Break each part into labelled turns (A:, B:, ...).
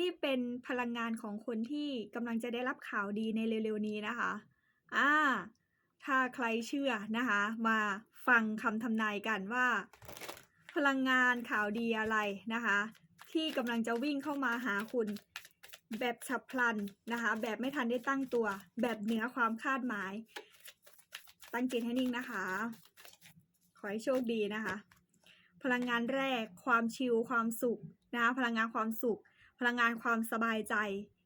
A: นี่เป็นพลังงานของคนที่กำลังจะได้รับข่าวดีในเร็วๆนี้นะคะ อ่า ถ้าใครเชื่อนะคะ มาฟังคำทำนายกันว่า พลังงานข่าวดีอะไรนะคะ ที่กำลังจะวิ่งเข้ามาหาคุณ แบบฉับพลันนะคะ แบบไม่ทันได้ตั้งตัว แบบเหนือความคาดหมาย ตั้งจิตให้นิ่งนะคะ ขอให้โชคดีนะคะ พลังงานแรกความชิลความสุขนะคะพลังงานความสุข พลังงานความสบายใจ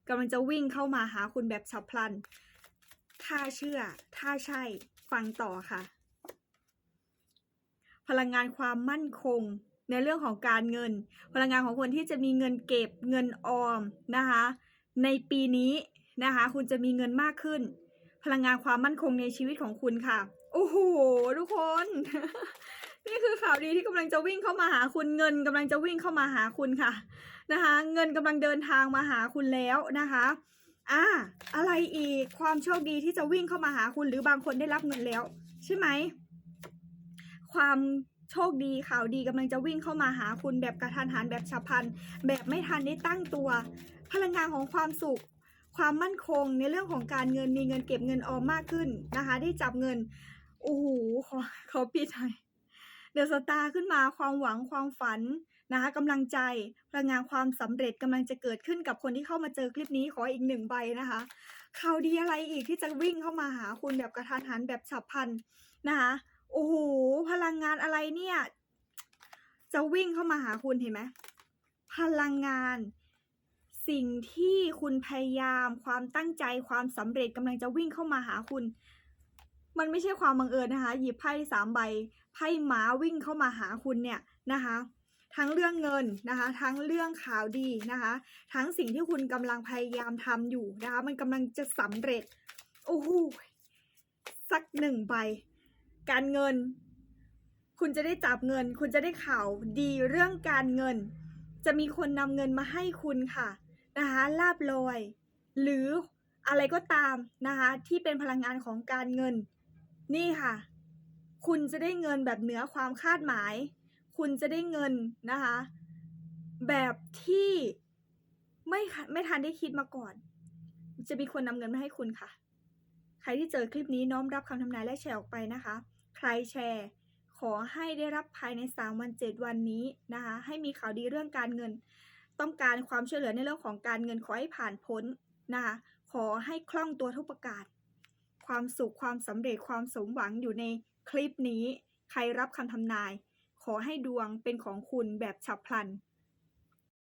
A: กำลังจะวิ่งเข้ามาหาคุณแบบฉับพลัน ถ้าเชื่อ ถ้าใช่ ฟังต่อค่ะ พลังงานความมั่นคงในเรื่องของการเงิน พลังงานของคนที่จะมีเงินเก็บเงินออมนะคะ ในปีนี้นะคะ คุณจะมีเงินมากขึ้น พลังงานความมั่นคงในชีวิตของคุณค่ะ โอ้โห ทุกคนาวดีที่กำลังจะวิ่งเข้ามาหาคุณเงินกำลังจะวิ่งเข้ามาหาคุณค่ะนะคะ เงินกำลังเดินทางมาหาคุณแล้วนะคะอ่าอะไรอีกความโชคดีที่จะวิ่งเข้ามาหาคุณหรือบางคนได้รับเงินแล้ว ใช่ไหมความโชคดีข่าวดีกำลังจะวิ่งเข้ามาหาคุณแบบกระทันหันแบบฉับพลัน แบบไม่ทันได้ตั้งตัว พลังงานของความสุข ความมั่นคงในเรื่องของการเงินมีเงินเก็บเงินออมมากขึ้นนะคะ ได้จับเงินโอ้โหขอขอปิดหน่อย เดอะสตาร์ขึ้นมาความหวังความฝันนะคะกำลังใจพลังงานความสำเร็จกำลังจะเกิดขึ้นกับคนที่เข้ามาเจอคลิปนี้ขออีกหนึ่งใบนะคะข่าวดีอะไรอีกที่จะวิ่งเข้ามาหาคุณแบบกระทันหันแบบฉับพลันนะคะโอ้โหพลังงานอะไรเนี่ยจะวิ่งเข้ามาหาคุณเห็นไหมพลังงาน สิ่งที่คุณพยายาม ความตั้งใจความสำเร็จกำลังจะวิ่งเข้ามาหาคุณ มันไม่ใช่ความบังเอิญนะคะ หยิบไพ่สามใบไพ่หมาวิ่งเข้ามาหาคุณเนี่ยนะคะ ทั้งเรื่องเงินนะคะ ทั้งเรื่องข่าวดีนะคะ ทั้งสิ่งที่คุณกำลังพยายามทำอยู่นะคะ มันกำลังจะสำเร็จโอ้โหสักหนึ่งใบ การเงิน คุณจะได้จับเงิน คุณจะได้ข่าวดีเรื่องการเงิน จะมีคนนำเงินมาให้คุณค่ะนะคะลาบลอย หรืออะไรก็ตามนะคะที่เป็นพลังงานของการเงิน นี่ค่ะ คุณจะได้เงินแบบเหนือความคาดหมาย คุณจะได้เงินนะคะ แบบที่ไม่ไม่ทันได้คิดมาก่อน จะมีคนนำเงินมาให้คุณค่ะ ใครที่เจอคลิปนี้น้อมรับคำทำนายและแชร์ออกไปนะคะ ใครแชร์ขอให้ได้รับภายใน 3 วัน 7 วันนี้นะคะ ให้มีข่าวดีเรื่องการเงิน ต้องการความช่วยเหลือในเรื่องของการเงินขอให้ผ่านพ้นนะคะ ขอให้คล่องตัวทุกประการ ความสุขความสำเร็จความสมหวังอยู่ในคลิปนี้ ใครรับคำทำนาย ขอให้ดวงเป็นของคุณแบบฉับพลัน